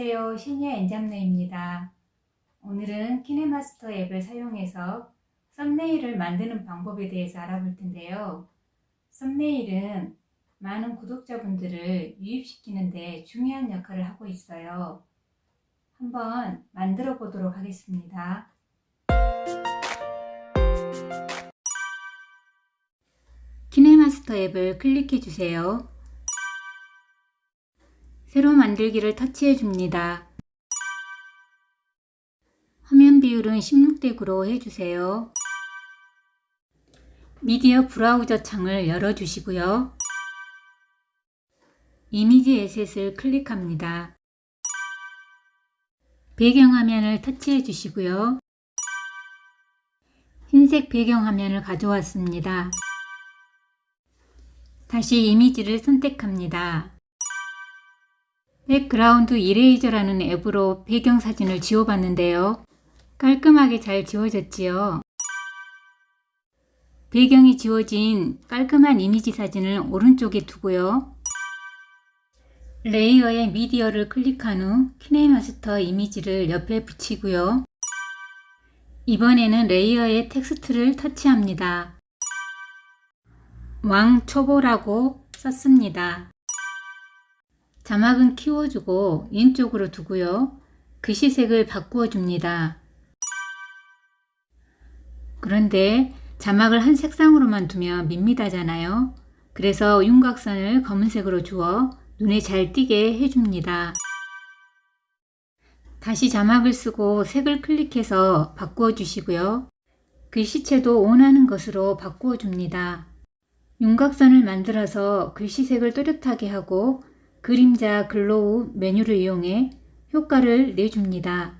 안녕하세요. 시니어 엔잡너입니다. 오늘은 키네마스터 앱을 사용해서 썸네일을 만드는 방법에 대해서 알아볼 텐데요. 썸네일은 많은 구독자분들을 유입시키는데 중요한 역할을 하고 있어요. 한번 만들어 보도록 하겠습니다. 키네마스터 앱을 클릭해 주세요. 새로 만들기를 터치해 줍니다. 화면 비율은 16대 9로 해주세요. 미디어 브라우저 창을 열어주시고요. 이미지 에셋을 클릭합니다. 배경화면을 터치해 주시고요. 흰색 배경화면을 가져왔습니다. 다시 이미지를 선택합니다. 백그라운드 이레이저라는 앱으로 배경사진을 지워봤는데요. 깔끔하게 잘 지워졌지요. 배경이 지워진 깔끔한 이미지 사진을 오른쪽에 두고요. 레이어의 미디어를 클릭한 후 키네마스터 이미지를 옆에 붙이고요. 이번에는 레이어의 텍스트를 터치합니다. 왕초보라고 썼습니다. 자막은 키워주고 왼쪽으로 두고요. 글씨색을 바꾸어 줍니다. 그런데 자막을 한 색상으로만 두면 밋밋하잖아요. 그래서 윤곽선을 검은색으로 주어 눈에 잘 띄게 해줍니다. 다시 자막을 쓰고 색을 클릭해서 바꾸어 주시고요. 글씨체도 원하는 것으로 바꾸어 줍니다. 윤곽선을 만들어서 글씨색을 또렷하게 하고 그림자 글로우 메뉴를 이용해 효과를 내줍니다.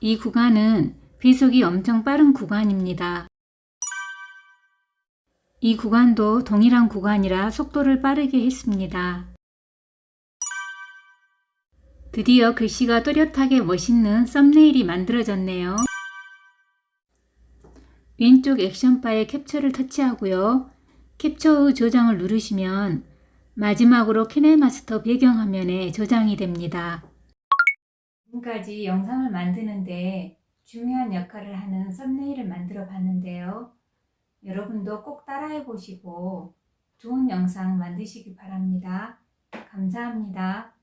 이 구간은 배속이 엄청 빠른 구간입니다. 이 구간도 동일한 구간이라 속도를 빠르게 했습니다. 드디어 글씨가 또렷하게 멋있는 썸네일이 만들어졌네요. 왼쪽 액션바에 캡처를 터치하고요. 캡처 후 저장을 누르시면 마지막으로 키네마스터 배경화면에 저장이 됩니다. 지금까지 영상을 만드는데 중요한 역할을 하는 썸네일을 만들어 봤는데요. 여러분도 꼭 따라해 보시고 좋은 영상 만드시기 바랍니다. 감사합니다.